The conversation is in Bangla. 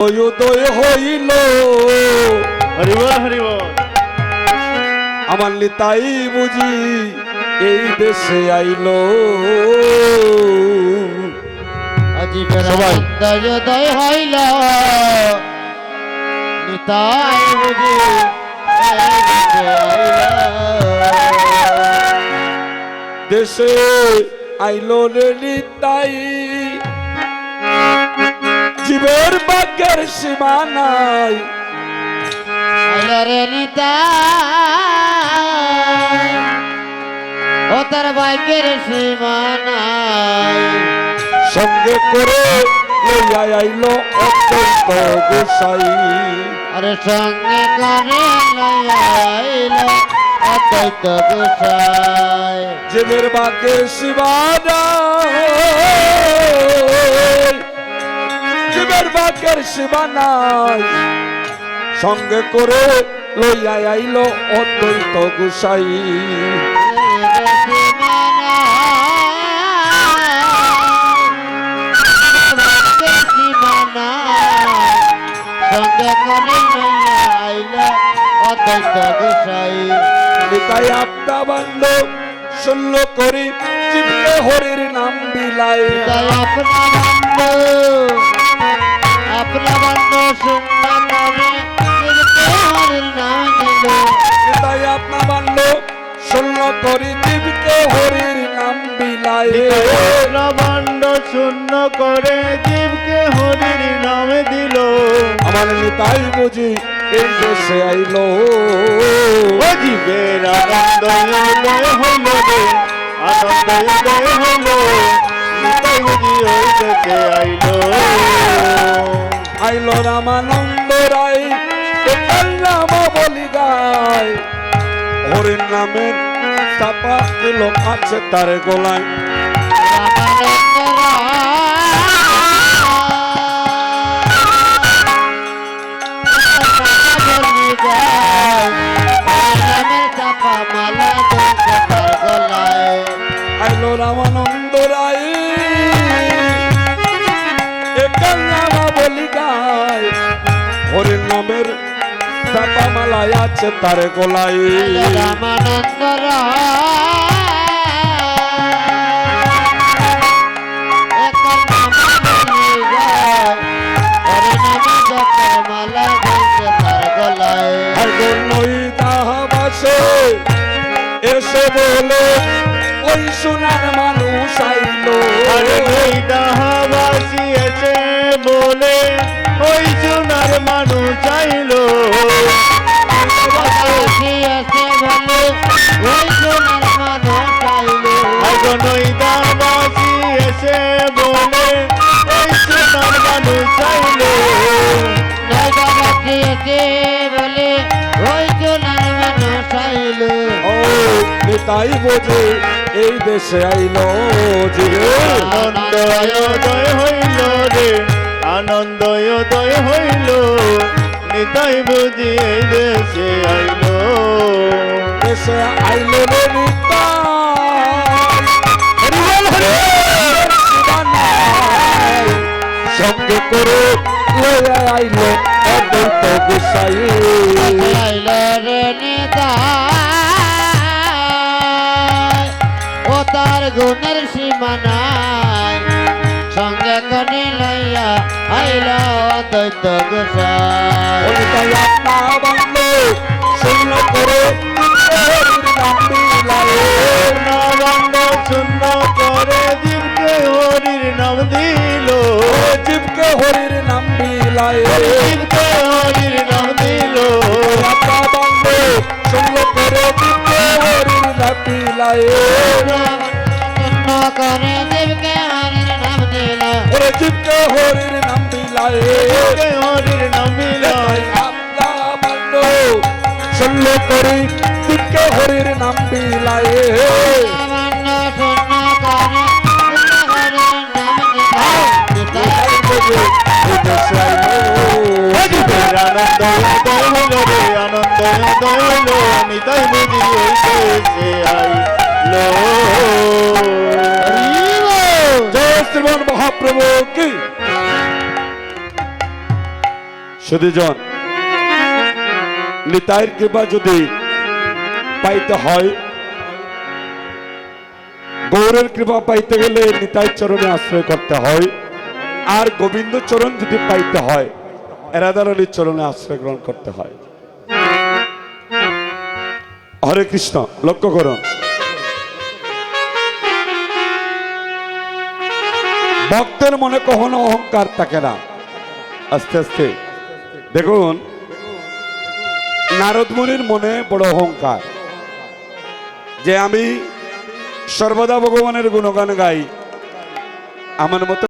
উদয় হইল। আমার নিতাই বুঝি এই দেশে আইল। আজি সবাই। দয় হইল। নিতাই বুঝি দেশে আইলা। দেশে আইল রে নিতাই। জীবের বাক্যের সীমা নাই। ও তার বাইকের সীমা নাই। সঙ্গে করে লইয়া আইল অত্যন্ত গোসাই। আরে সঙ্গে করে লইয়া আইল অদ্বৈত গোসাই। জীবের বাক্যের সীমা নাই। জীবের বাক্যের সীমা নাই সঙ্গে করে লইয়া আইল অদ্বৈত গোসাই। নিতাই আপনা বান্ড শূন্য করি জীবকে হরির নাম বিলাই আপনা করি জীবকে হরির নাম বিলাই ব্রহ্মাণ্ড শূন্য করে জীবকে হরির নামে দিল। আমার নিতাই বুঝি এই দেশে আইলো। জীবের আনন্দ উদয় হইল রে আনন্দ উদয় হইল নিতাই বুঝি ওই দেশে আইল। আইলো রামানন্দ রায় নাম বলি গায়। হরির নামের চাপা দিল আছে তার গোলায় আইলো আছে তার নই তাহাবাসে এসে বলে ওই সোনার নিতাই বোঝে এই দেশে আইলো জিরে আনন্দ উদয় হইল রে আনন্দ উদয় হইল নিতাই বুঝি এই দেশে আইল। দেশে আইলো রে নিতাই। সঙ্গে করে আইলো অদ্বৈত গোসাই। ও গুণের সীমানায় সঙ্গে কনে লইয়া আইল দৈত গোসাই। করে জীবকে হরির নাম। জীবকে হরির নাম তাই আপনা বাংলো শূন্য করে হরির নাম তাই বোঝে আনন্দ আনন্দ নিতাই আইল জয় শ্রীমান মহাপ্রভু, কি? সুদীজন নিতাইয়ের কৃপা যদি পাইতে হয়, গৌরের কৃপা পাইতে গেলে নিতাই চরণে আশ্রয় করতে হয়, আর গোবিন্দ চরণ যদি পাইতে হয়, এরাদার আলীর চরণে আশ্রয় গ্রহণ করতে হয়। হরে কৃষ্ণ, লক্ষ্য করুন। ভক্তের মনে কখনো অহংকার থাকে না। আস্তে আস্তে। দেখুন নারদমুনির মনে বড় অহংকার। যে আমি সর্বদা ভগবানের গুণগান গাই। আমার মতো